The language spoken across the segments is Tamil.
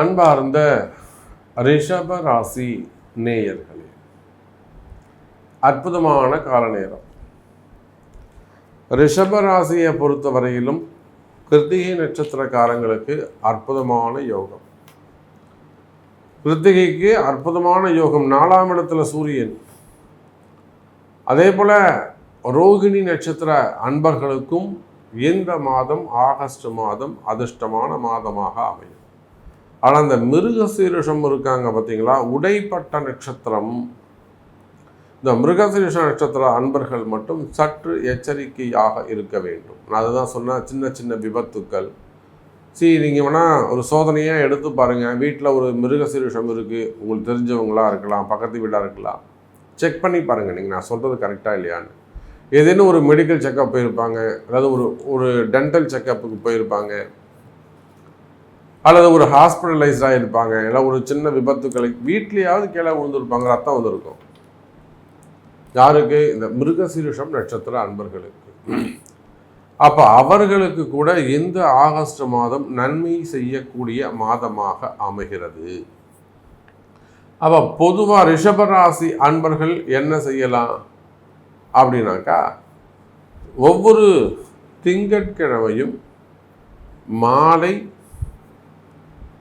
அன்பார்ந்த ரிஷப ராசி நேயர்களே அற்புதமான கால நேரம் ரிஷப ராசியை பொறுத்தவரையிலும் கிருத்திகை நட்சத்திரக்காரங்களுக்கு அற்புதமான யோகம். கிருத்திகைக்கு அற்புதமான யோகம். நாலாம் இடத்துல சூரியன். அதே போல ரோகிணி நட்சத்திர அன்பர்களுக்கும் இந்த மாதம் ஆகஸ்ட் மாதம் அதிர்ஷ்டமான மாதமாக அமையும். ஆனால் அந்த மிருக சீருஷம் இருக்காங்க பார்த்தீங்களா உடைப்பட்ட நட்சத்திரம். இந்த மிருகசீரிஷ நட்சத்திர அன்பர்கள் மட்டும் சற்று எச்சரிக்கையாக இருக்க வேண்டும். நான் அதுதான் சொன்னால் சின்ன சின்ன விபத்துக்கள். சரி நீங்கள் வேணால் ஒரு சோதனையாக எடுத்து பாருங்கள் வீட்டில் ஒரு மிருகசீரிஷம் இருக்குது உங்களுக்கு தெரிஞ்சவங்களா இருக்கலாம் பக்கத்து வீடாக இருக்கலாம். செக் பண்ணி பாருங்கள் நீங்கள் நான் சொல்கிறது கரெக்டாக இல்லையான்னு. ஏதேனும் ஒரு மெடிக்கல் செக்கப் போயிருப்பாங்க. அதாவது ஒரு ஒரு டென்டல் செக்கப்புக்கு போயிருப்பாங்க. அல்லது ஒரு ஹாஸ்பிட்டலைஸ்டாக இருப்பாங்க இல்லை ஒரு சின்ன விபத்துக்களை வீட்லேயாவது கீழே விழுந்துருப்பாங்க ரத்தம் வந்திருக்கும். யாருக்கு? இந்த மிருகசீருஷம் நட்சத்திர அன்பர்களுக்கு. அப்போ அவர்களுக்கு கூட இந்த ஆகஸ்ட் மாதம் நன்மை செய்யக்கூடிய மாதமாக அமைகிறது. அப்போ பொதுவாக ரிஷபராசி அன்பர்கள் என்ன செய்யலாம்? அப்படின்னாக்கா ஒவ்வொரு திங்கட்கிழமையும் மாலை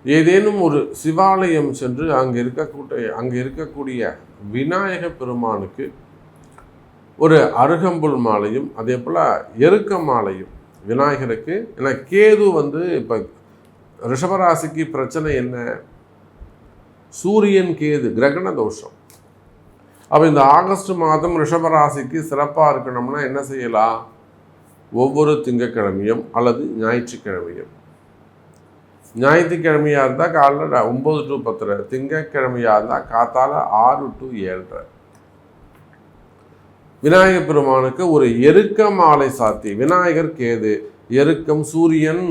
ஏதேனும் ஒரு சிவாலயம் சென்று அங்கே இருக்கக்கூடிய அங்கே இருக்கக்கூடிய விநாயக பெருமானுக்கு ஒரு அருகம்புல் மாலையும் அதே போல் எருக்க மாலையும் விநாயகருக்கு. ஏன்னா கேது வந்து இப்போ ரிஷபராசிக்கு பிரச்சனை என்ன? சூரியன் கேது கிரகண தோஷம். அப்போ இந்த ஆகஸ்ட் மாதம் ரிஷபராசிக்கு சிறப்பாக இருக்கணும்னா என்ன செய்யலாம்? ஒவ்வொரு திங்கக்கிழமையும் அல்லது ஞாயிற்றுக்கிழமையும். ஞாயிற்றுக்கிழமையாக இருந்தால் காலைல ஒம்பது டு பத்தரை. திங்கக்கிழமையாக இருந்தால் காத்தால் ஆறு டு ஏழரை. விநாயகர் பெருமானுக்கு ஒரு எருக்க மாலை சாத்தி. விநாயகர் கேது எருக்கம் சூரியன்.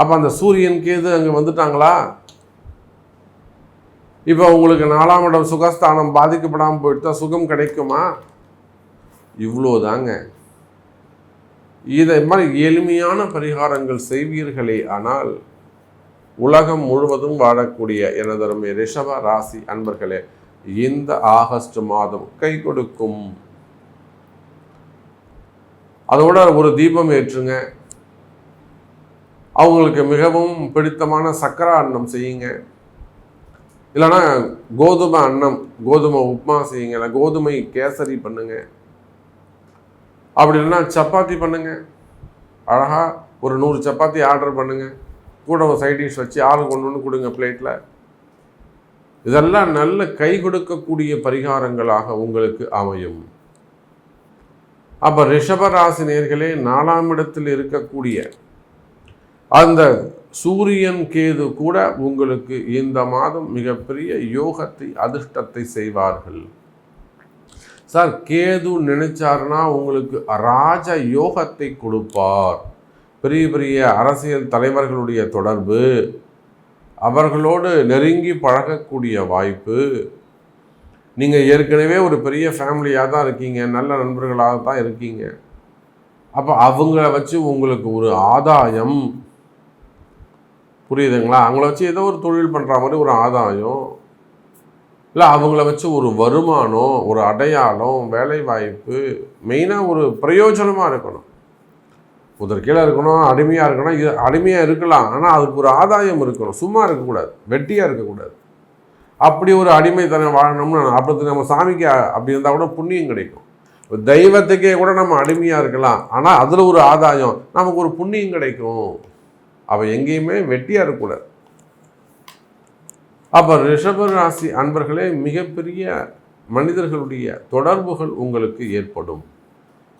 அப்போ அந்த சூரியன் கேது அங்கே வந்துட்டாங்களா? இப்போ உங்களுக்கு நாலாம் இடம் சுகஸ்தானம் பாதிக்கப்படாமல் போயிட்டா சுகம் கிடைக்குமா? இவ்வளோ தாங்க இதை மாதிரி எளிமையான பரிகாரங்கள் செய்வீர்களே ஆனால் உலகம் முழுவதும் வாழக்கூடிய எனதருமை ரிஷப ராசி அன்பர்களே இந்த ஆகஸ்ட் மாதம் கை கொடுக்கும். அதோட ஒரு தீபம் ஏற்றுங்க. அவங்களுக்கு மிகவும் பிடித்தமான சக்கரா அன்னம் செய்யுங்க. இல்லைன்னா கோதுமை அன்னம் கோதுமை உப்புமா செய்யுங்க. இல்லை கோதுமை கேசரி பண்ணுங்கள் அப்படி இல்லைன்னா சப்பாத்தி பண்ணுங்க. அழகாக ஒரு நூறு சப்பாத்தி ஆர்டர் பண்ணுங்க. கூட ஒரு சைட் டிஷ் வச்சு ஆளுக்கு ஒன்று ஒன்று கொடுங்க பிளேட்டில் இதெல்லாம் நல்ல கை கொடுக்கக்கூடிய பரிகாரங்களாக உங்களுக்கு அமையும். அப்போ ரிஷபராசி நேர்களே நாலாம் இடத்தில் இருக்கக்கூடிய அந்த சூரியன் கேது கூட உங்களுக்கு இந்த மாதம் மிகப்பெரிய யோகத்தை அதிர்ஷ்டத்தை செய்வார்கள். சார் கேது நினைச்சாருன்னா உங்களுக்கு ராஜ யோகத்தை கொடுப்பார். பெரிய பெரிய அரசியல் தலைவர்களுடைய தொடர்பு அவர்களோடு நெருங்கி பழகக்கூடிய வாய்ப்பு. நீங்கள் ஏற்கனவே ஒரு பெரிய ஃபேமிலியாக தான் இருக்கீங்க நல்ல நண்பர்களாக தான் இருக்கீங்க. அப்போ அவங்கள வச்சு உங்களுக்கு ஒரு ஆதாயம். புரியுதுங்களா? அவங்கள வச்சு ஏதோ ஒரு தொழில் பண்ணுற மாதிரி ஒரு ஆதாயம். இல்லை அவங்கள வச்சு ஒரு வருமானம் ஒரு அடையாளம் வேலை வாய்ப்பு மெயினாக ஒரு பிரயோஜனமாக இருக்கணும். ஒருத்தர் கீழே இருக்கணும் அடிமையாக இருக்கணும் இது அடிமையாக இருக்கலாம். ஆனால் அதுக்கு ஒரு ஆதாயம் இருக்கணும். சும்மா இருக்கக்கூடாது. வெட்டியாக இருக்கக்கூடாது. அப்படி ஒரு அடிமைத்தனம் வாழணும்னு அப்படி நம்ம சாமிக்கு அப்படி இருந்தால் கூட புண்ணியம் கிடைக்கும். தெய்வத்துக்கே கூட நம்ம அடிமையாக இருக்கலாம். ஆனால் அதில் ஒரு ஆதாயம் நமக்கு ஒரு புண்ணியம் கிடைக்கும். அவள் எங்கேயுமே வெட்டியாக இருக்கக்கூடாது. அப்போ ரிஷப ராசி அன்பர்களே மிகப்பெரிய மனிதர்களுடைய தொடர்புகள் உங்களுக்கு ஏற்படும்.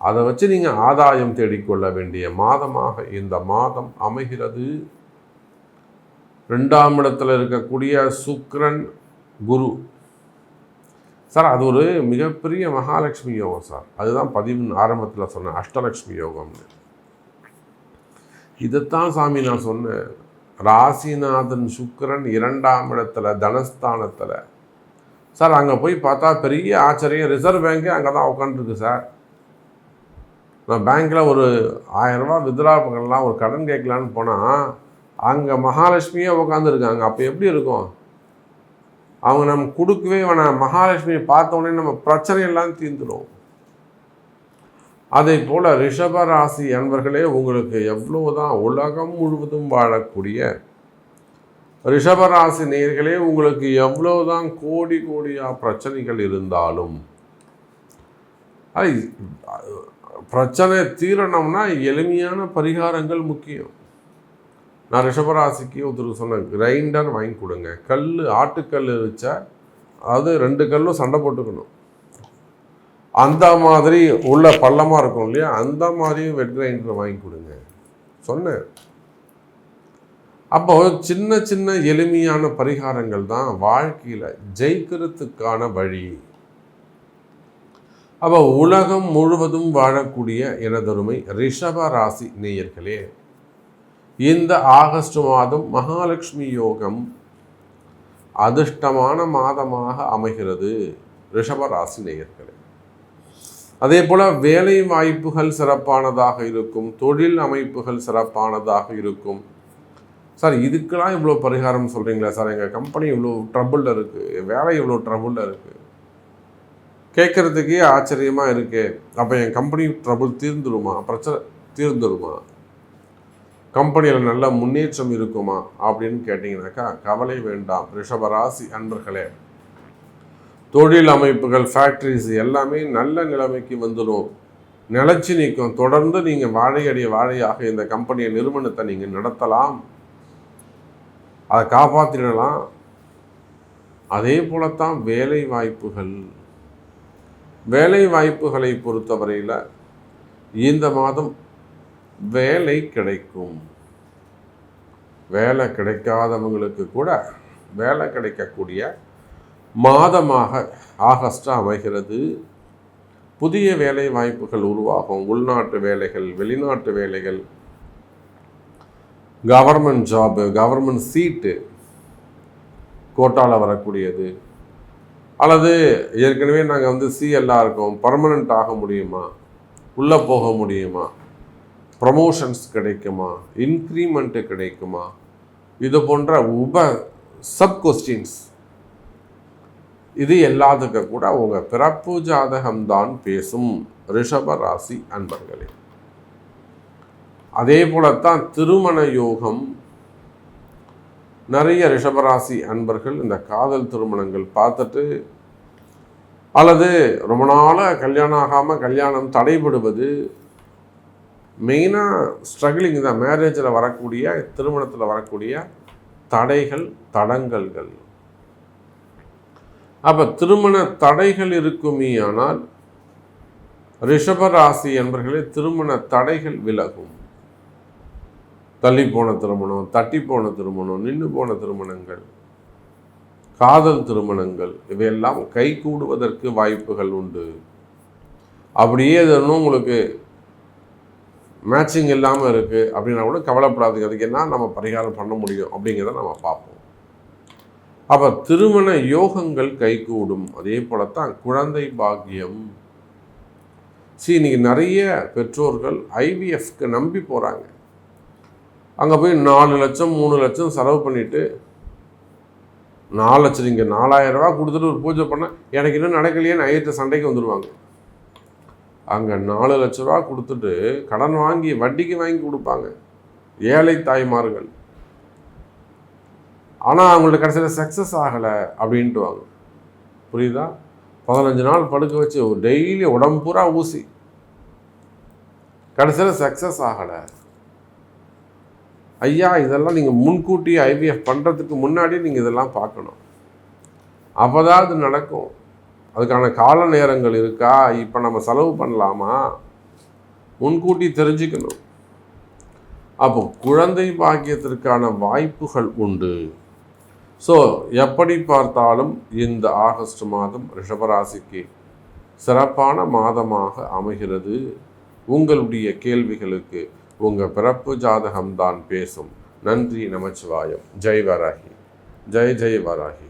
அதை வச்சு நீங்கள் ஆதாயம் தேடிக்கொள்ள வேண்டிய மாதமாக இந்த மாதம் அமைகிறது. ரெண்டாம் இடத்துல இருக்கக்கூடிய சுக்ரன் குரு. சார் அது ஒரு மிகப்பெரிய மகாலட்சுமி யோகம் சார். அதுதான் பதிவு ஆரம்பத்தில் சொன்னேன் அஷ்டலட்சுமி யோகம்னு. இதைத்தான் சாமி நான் சொன்னேன். ராசிநாதன் சுக்கிரன் இரண்டாம் இடத்துல தனஸ்தானத்தில். சார் அங்கே போய் பார்த்தா பெரிய ஆச்சரியம். ரிசர்வ் பேங்கே அங்கே தான் உட்காந்துருக்கு சார். நான் பேங்க்கில் ஒரு ஆயிரரூபா வித்ரா பண்ணலாம் ஒரு கடன் கேட்கலான்னு போனால் அங்கே மகாலட்சுமியே உட்காந்துருக்காங்க அப்போ எப்படி இருக்கும்? அவங்க நம்ம கொடுக்கவே வேணாம். மகாலட்சுமியை பார்த்த உடனே நம்ம பிரச்சனையெல்லாம் தீர்ந்துடும் அதே போல் ரிஷபராசி அன்பர்களே உங்களுக்கு எவ்வளவுதான் உலகம் முழுவதும் வாழக்கூடிய ரிஷபராசி நேர்களே உங்களுக்கு எவ்வளவுதான் கோடி கோடியாக பிரச்சனைகள் இருந்தாலும் பிரச்சனை தீரணும்னா எளிமையான பரிகாரங்கள் முக்கியம். நான் ரிஷபராசிக்கு ஒருத்தருக்கு சொன்னேன் கிரைண்டர் வாங்கி கொடுங்க. கல் ஆட்டுக்கல் வச்சா அதாவது ரெண்டு கல்லும் சண்டை போட்டுக்கணும். அந்த மாதிரி உள்ள பள்ளமாக இருக்கும் இல்லையா? அந்த மாதிரியும் வெட் கிரைண்டர் வாங்கி கொடுங்க. சொன்னேன். அப்போ சின்ன சின்ன எளிமையான பரிகாரங்கள் தான் வாழ்க்கையில் ஜெயிக்கிறதுக்கான வழி. அப்போ உலகம் முழுவதும் வாழக்கூடிய எனதொருமை ரிஷப ராசி நேயர்களே இந்த ஆகஸ்ட் மாதம் மகாலட்சுமி யோகம் அதிர்ஷ்டமான மாதமாக அமைகிறது ரிஷப ராசி நேயர்களே. அதே போல் வேலை வாய்ப்புகள் சிறப்பானதாக இருக்கும் தொழில் அமைப்புகள் சிறப்பானதாக இருக்கும். சார் இதுக்கெல்லாம் இவ்வளோ பரிகாரம் சொல்கிறீங்களா சார்? எங்கள் கம்பெனி இவ்வளோ ட்ரபுளில் இருக்குது வேலை இவ்வளோ ட்ரபுளில் இருக்குது கேட்குறதுக்கே ஆச்சரியமாக இருக்கே. அப்போ என் கம்பெனி ட்ரபுள் தீர்ந்துருமா? பிரச்சனை தீர்ந்துருமா? கம்பெனியில் நல்ல முன்னேற்றம் இருக்குமா? அப்படின்னு கேட்டிங்கனாக்கா கவலை வேண்டாம். ரிஷபராசி அன்பர்களே தொழில் அமைப்புகள் ஃபேக்ட்ரிஸ் எல்லாமே நல்ல நிலைமைக்கு வந்துடும் நிலச்சி நிற்கும். தொடர்ந்து நீங்கள் வாழையடிய வாழையாக இந்த கம்பெனியை நிறுவனத்தை நீங்கள் நடத்தலாம். அதை காப்பாற்றிடலாம் அதே போலத்தான் வேலை வாய்ப்புகள் வேலை வாய்ப்புகளை பொறுத்தவரையில் இந்த மாதம் வேலை கிடைக்கும். வேலை கிடைக்காதவங்களுக்கு கூட வேலை கிடைக்கக்கூடிய மாதமாக ஆகஸ்டாக அமைகிறது. புதிய வேலை வாய்ப்புகள் உருவாகும். உள்நாட்டு வேலைகள் வெளிநாட்டு வேலைகள் கவர்மெண்ட் ஜாபு கவர்மெண்ட் சீட்டு கோட்டாவில் வரக்கூடியது. அல்லது ஏற்கனவே நாங்கள் வந்து சிஎல்லாக இருக்கோம். பர்மனெண்ட் ஆக முடியுமா? உள்ளே போக முடியுமா? ப்ரமோஷன்ஸ் கிடைக்குமா? இன்க்ரீமெண்ட்டு கிடைக்குமா? இது போன்ற உப சப் கொஸ்டின்ஸ் இது எல்லாத்துக்கு கூட உங்கள் பிறப்பு ஜாதகம்தான் பேசும் ரிஷப ராசி அன்பர்களே. அதே போலத்தான் திருமண யோகம். நிறைய ரிஷபராசி அன்பர்கள் இந்த காதல் திருமணங்கள் பார்த்துட்டு அல்லது ரொம்ப நாளாக கல்யாணம் ஆகாமல் கல்யாணம் தடைபடுவது மெயினாக ஸ்ட்ரகிளிங் தான். மேரேஜில் வரக்கூடிய திருமணத்தில் வரக்கூடிய தடைகள் தடங்கல்கள். அப்போ திருமண தடைகள் இருக்குமே ஆனால் ரிஷபராசி என்பர்களே திருமண தடைகள் விலகும். தள்ளி போன திருமணம் தட்டி போன திருமணம் நின்று போன திருமணங்கள் காதல் திருமணங்கள் இவையெல்லாம் கை கூடுவதற்கு வாய்ப்புகள் உண்டு. அப்படியே எதுவும் உங்களுக்கு மேட்சிங் இல்லாமல் இருக்குது அப்படின்னா கூட கவலைப்படாதீங்க. அதுக்கு என்ன நம்ம பரிகாரம் பண்ண முடியும் அப்படிங்கிறத நம்ம பார்ப்போம். அப்போ திருமண யோகங்கள் கைகூடும். அதே போலத்தான் குழந்தை பாக்கியம். சி இன்னைக்கு நிறைய பெற்றோர்கள் ஐவிஎஃப்க்கு நம்பி போகிறாங்க அங்கே போய் நாலு லட்சம் மூணு லட்சம் செலவு பண்ணிவிட்டு நாலு லட்சம் இங்கே நாலாயிரரூவா கொடுத்துட்டு ஒரு பூஜை பண்ணால் எனக்கு இன்னும் நடக்கலையே ஐயத்தை சண்டைக்கு வந்துடுவாங்க அங்கே நாலு லட்ச ரூபா கொடுத்துட்டு கடன் வாங்கி வட்டிக்கு வாங்கி கொடுப்பாங்க. ஏழை தாய்மார்கள். ஆனால் அவங்கள்ட்ட கடைசியில் சக்ஸஸ் ஆகலை அப்படின்ட்டு வாங்க புரியுதா? பதினஞ்சு நாள் படுக்க வச்சு டெய்லி உடம்பு பூரா ஊசி. கடைசியில் சக்ஸஸ் ஆகலை. ஐயா இதெல்லாம் நீங்கள் முன்கூட்டி ஐவிஎஃப் பண்ணுறதுக்கு முன்னாடி நீங்கள் இதெல்லாம் பார்க்கணும். அப்போ தான் அது நடக்கும். அதுக்கான கால நேரங்கள் இருக்கா? இப்போ நம்ம செலவு பண்ணலாமா? முன்கூட்டி தெரிஞ்சுக்கணும். அப்போ குழந்தை பாக்கியத்திற்கான வாய்ப்புகள் உண்டு. ஸோ எப்படி பார்த்தாலும் இந்த ஆகஸ்ட் மாதம் ரிஷபராசிக்கு சிறப்பான மாதமாக அமைகிறது. உங்களுடைய கேள்விகளுக்கு உங்கள் பிறப்பு ஜாதகம்தான் பேசும். நன்றி நமச்சிவாயம். ஜெய் வராகி. ஜெய் ஜெய் வராகி.